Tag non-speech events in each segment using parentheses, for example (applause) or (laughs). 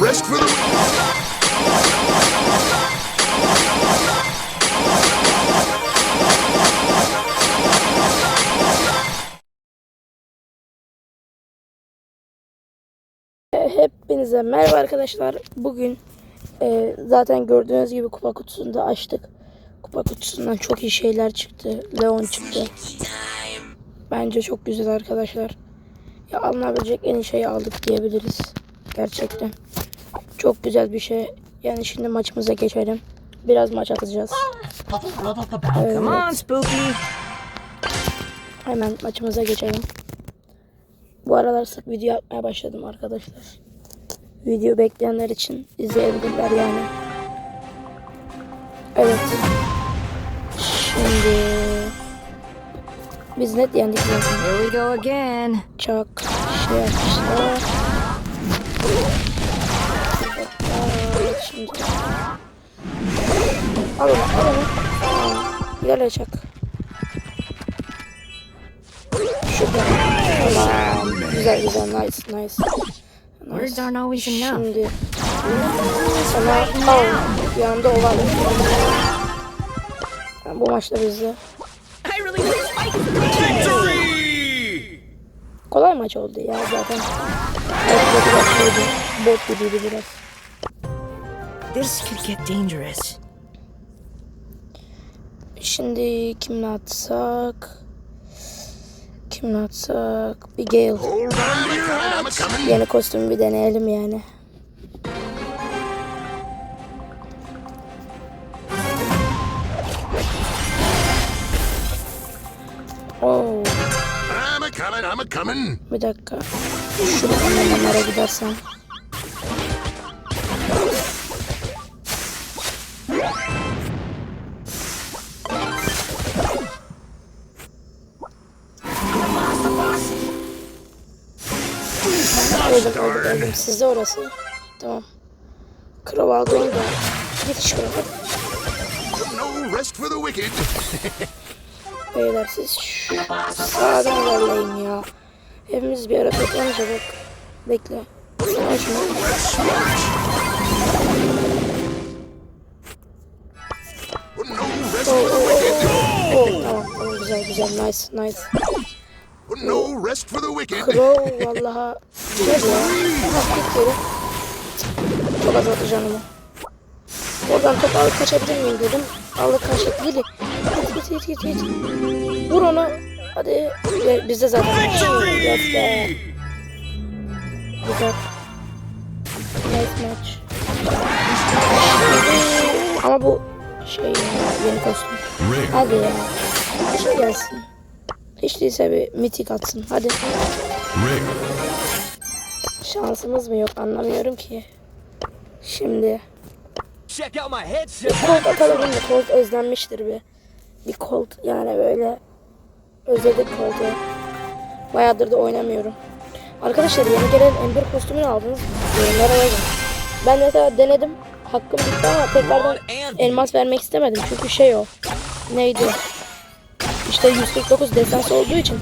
rest for the Hepinize merhaba arkadaşlar. Bugün e, zaten gördüğünüz gibi kupa kutusunu da açtık. Kupa kutusundan çok iyi şeyler çıktı. Leon çıktı. Bence çok güzel arkadaşlar. Ya alınabilecek en iyi şeyi aldık diyebiliriz. Gerçekten. Çok güzel bir şey. Yani şimdi maçımıza geçelim. Biraz maç atacağız. Come on, Spooky. Hemen maçımıza geçelim. Bu aralar sık video yapmaya başladım arkadaşlar. Video bekleyenler için izleyebilirler yani. Evet. Şimdi biz net yendik zaten. Here we go again. Çak şey yapmışlar. Şimdi al onu al onu. İlerle çak. Şurada. Tamam. Güzel güzel nice nice. Words aren't always enough. Şimdi sana al. Yanında o var. Yani bu maçta bizde. Kolay maç oldu ya zaten. Bot gibiydi biraz. This could get dangerous. Şimdi kimle atsak? Kimle atsak? Bir Gale. Yeni kostümü bir deneyelim yani. Oo, I'm a coming, I'm a coming. bir dakika. Şuradan onlara gidersem. Öldüm, öldüm, öldüm. Sizde orası. Tamam. Krav aldı onu da. The wicked. (laughs) Beyler siz sağdan ilerleyin ya. Hepimiz bir ara toplanınca bak. Bekle. Rest Oh, the oh, wicked. oh, oh. Tamam tamam güzel güzel nice nice. No rest for the wicked. Crow vallaha geri. Çok azalttı canımı. Oradan top alıp kaçabilir miyim dedim. Alıp kaçtı. Gidi. Git git git git. Vur onu. Hadi. Bizde zaten. Yes be. Güzel. Nice maç. Ama bu şey yeni kostüm. Hadi ya. Şey gelsin. Hiç değilse bir mitik atsın. Hadi. Şansımız mı yok anlamıyorum ki. Şimdi Check out my headset. Colt atalım mı? Colt özlenmiştir bir. Bir Colt yani böyle özledik Colt'u. Bayağıdır da oynamıyorum. Arkadaşlar yeni gelen Ember kostümünü aldınız. Yorumlara yazın. Ben mesela denedim. Hakkım bitti ama tekrardan elmas vermek istemedim. Çünkü şey o. Neydi? İşte 149 desans olduğu için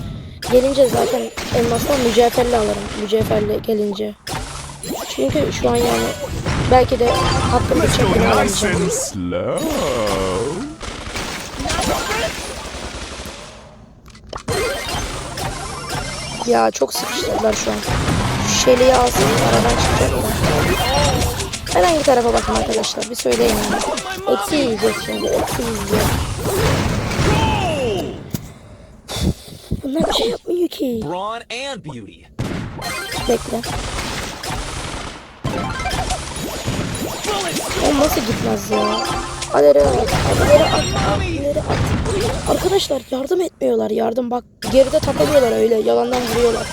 gelince zaten elmastan mücevherli alırım. Mücevherli gelince. Çünkü şu an yani belki de hakkımda çekini alamayacağım. slow. Ya çok sıkıştırdılar şu an. Şu şeliği alsın aradan çıkacaklar. Ben hangi tarafa bakın arkadaşlar bir söyleyin yani. Eksi yiyeceğiz şimdi eksi yiyeceğiz. Bunlar bir şey yapmıyor ki. Brawn and beauty. Bekle. O nasıl gitmez ya? Hadi ileri at, hadi ileri at, ileri at. Arkadaşlar yardım etmiyorlar yardım bak geride takılıyorlar öyle yalandan vuruyorlar.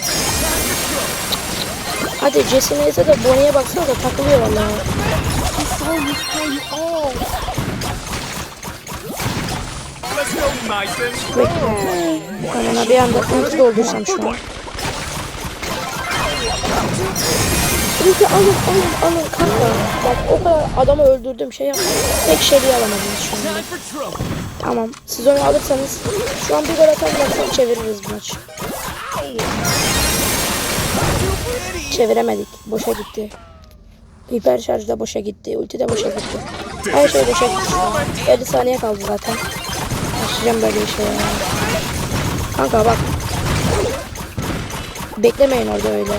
Hadi Jesse neyse de Bonnie'ye baksana da takılıyor vallahi. Bekle. Kanına bir anda ulti doldursam şu an. Ulti alın alın alın kanka. Bak o kadar adamı öldürdüm şey yapmadım. Tek şeyi alamadınız şu anda. Tamam. Siz onu alırsanız şu an bir gol atarlarsa çeviririz bu maçı. Çeviremedik. Boşa gitti. Hiper şarj da boşa gitti. Ulti de boşa gitti. Her şey boşa gitti. 50 saniye kaldı zaten başlayacağım böyle bir şey ya. Kanka bak. Beklemeyin orada öyle.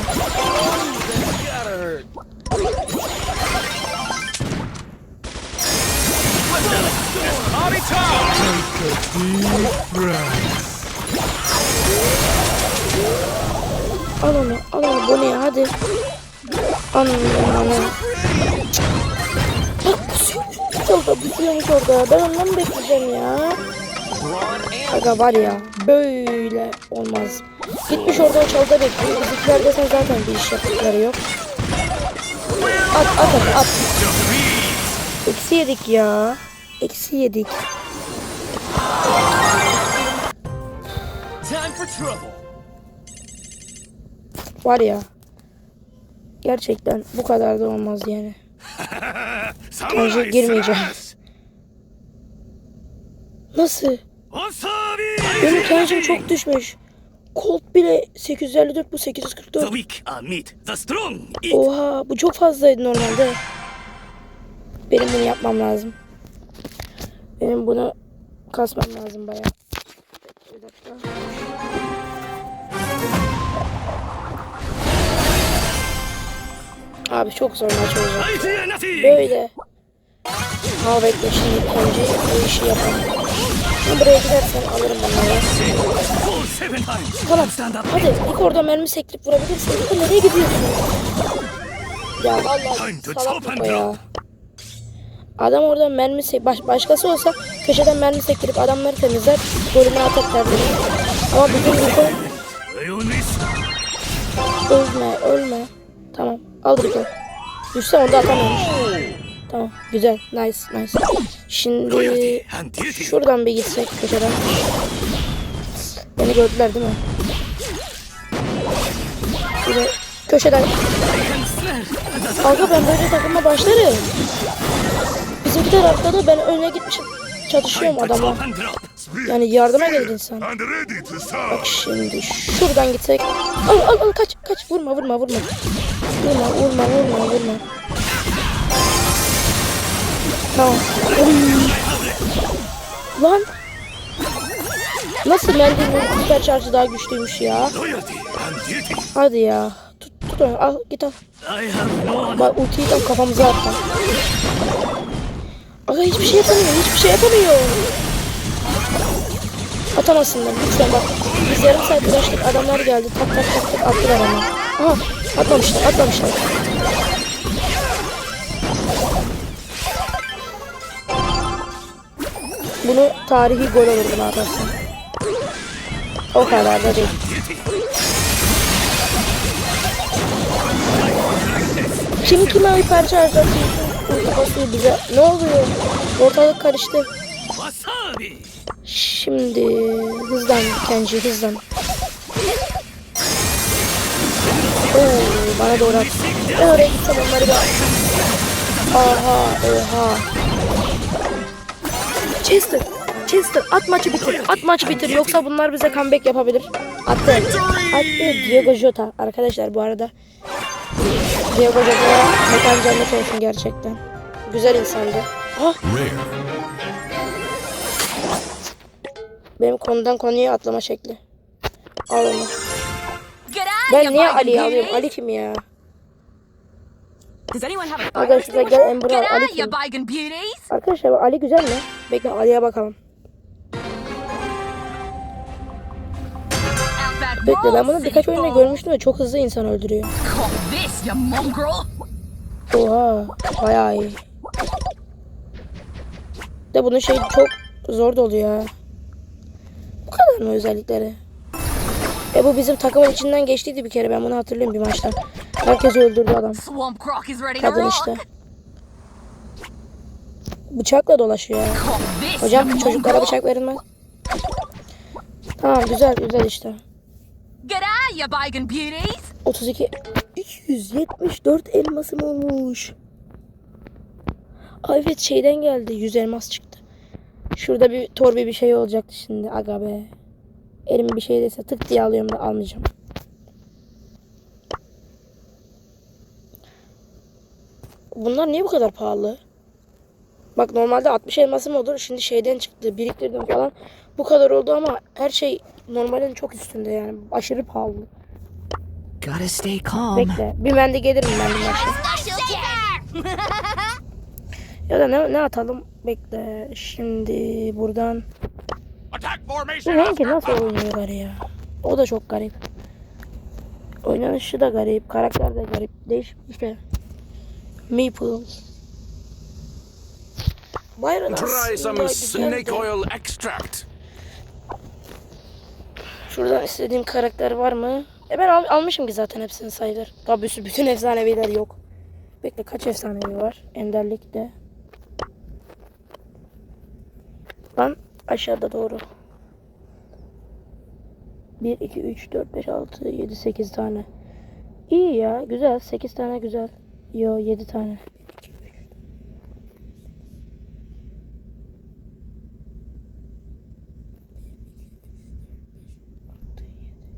Al onu, al onu, bu ne hadi. Anam. Bak kusuyormuş orada, kusuyormuş orada. Ben ondan bekleyeceğim ya. Aga var ya, böyle olmaz. Gitmiş orada o çalda bekliyor. Bizimkiler desen zaten bir iş yaptıkları yok. At, at, at, at. Eksi yedik ya. Eksi yedik. Var ya. Gerçekten bu kadar da olmaz yani. (laughs) Bence girmeyeceğim. Nasıl? Benim kencim çok düşmüş. Colt bile 854 bu 844. weak are meat, the strong eat. Oha bu çok fazlaydı normalde. Benim bunu yapmam lazım. Benim bunu kasmam lazım bayağı. Bir dakika. Abi çok zor maç olacak. Böyle. Al bekle şimdi önce bu işi yapalım. Buraya gidersen alırım bunları. Tamam. Hadi ilk orada mermi sektirip vurabilirsin. İlk nereye gidiyorsun? Ya vallahi salak bu ya. Adam orada mermi se baş başkası olsa köşeden mermi sektirip adamları temizler, golünü atar derdi. Ama bugün Rico ölme, ölme. Tamam, al Rico. Düşse onu da atamamış. Tamam, güzel, nice, nice. Şimdi şuradan bir gitsek köşeden. Beni gördüler değil mi? De köşeden. Kanka ben böyle takıma başlarım. Bizimkiler arkada ben öne gitmişim. Çatışıyorum adamla. Yani yardıma gelir insan. Bak şimdi şuradan gitsek. Al al al kaç kaç vurma vurma vurma. Vurma vurma vurma vurma. Tamam. Lan. Nasıl Mendy'nin süper şarjı daha güçlüymüş ya. Hadi ya. Tut tut al git al. Bak ultiyi tam kafamıza attım. Aga hiçbir şey yapamıyor, hiçbir şey yapamıyor. Atamazsınlar lütfen bak. Biz yarım saat uğraştık, adamlar geldi. Tak tak tak tak attılar onu. Aha, atmamışlar, atmamışlar. Bunu tarihi gol olur bunu. O kadar da değil. Kim kime harcatıyor? Ulti basıyor bize. Ne oluyor? Ortalık karıştı. Şimdi hızlan Kenji hızlan. Oo, bana doğru at. Oraya gitsem onları da... Aha oha. Chester. Chester at maçı bitir. At maçı bitir. Yoksa bunlar bize comeback yapabilir. Attı. Attı. Diego Jota. Arkadaşlar bu arada. Diego Jota'ya mekan cennet olsun gerçekten. Güzel insandı. Ah benim konudan konuya atlama şekli. Al onu. Ben niye Ali'yi alıyorum? Ali kim ya? Does anyone have a fire Aga şurada gel Ember al. Ali kim? Arkadaşlar Ali güzel mi? Bekle Ali'ye bakalım. Bekle ben bunu birkaç oyunda görmüştüm ve çok hızlı insan öldürüyor. Oha bayağı iyi. De bunun şey çok zor da oluyor ha. Bu kadar mı özellikleri? E bu bizim takımın içinden geçtiydi bir kere ben bunu hatırlıyorum bir maçta. Herkesi öldürdü adam. Kadın işte. Bıçakla dolaşıyor Hocam çocuklara bıçak verilmez. Tamam güzel güzel işte. G'day, you bargain beauties. 32 274 elmasım olmuş. Ay evet şeyden geldi 100 elmas çıktı. Şurada bir torbi bir şey olacaktı şimdi aga be. Elim bir şey dese tık diye alıyorum da almayacağım. Bunlar niye bu kadar pahalı? Bak normalde 60 elmasım olur. Şimdi şeyden çıktı. Biriktirdim falan. Bu kadar oldu ama her şey normalin çok üstünde yani. Aşırı pahalı. Gotta stay calm. Bekle. Bir ben de gelirim ben de. Ya da ne, ne atalım? Bekle. Şimdi buradan. Bu rengi nasıl oynuyorlar ya? O da çok garip. Oynanışı da garip. Karakter de garip. Değişik bir şey. Maple. Byron Try some de- snake oil extract. Şuradan istediğim karakter var mı? E ben al- almışım ki zaten hepsini sayılır. Tabii bütün- efsaneviler yok. Bekle kaç efsanevi var? Enderlikte. Lan aşağıda doğru. 1, 2, 3, 4, 5, 6, 7, 8 tane. İyi ya güzel. 8 tane güzel. Yo 7 tane.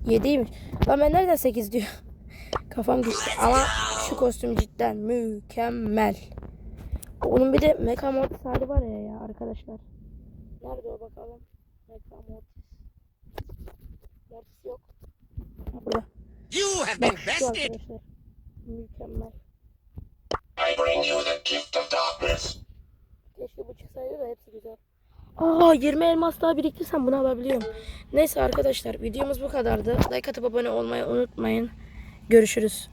7'ymiş. Lan ben nereden 8 diyor. (laughs) Kafam gitti. Ama şu kostüm cidden mükemmel. Onun bir de Mecha Mortis hali var ya ya arkadaşlar. Nerede o bakalım? Mecha Mortis. Mortis yok. Burada. You have şu arkadaşlar. Mükemmel. I bring you the gift of darkness. Keşke bu çıksaydı da hepsi güzel. Aa 20 elmas daha biriktirsem bunu alabiliyorum. Neyse arkadaşlar videomuz bu kadardı. Like atıp abone olmayı unutmayın. Görüşürüz.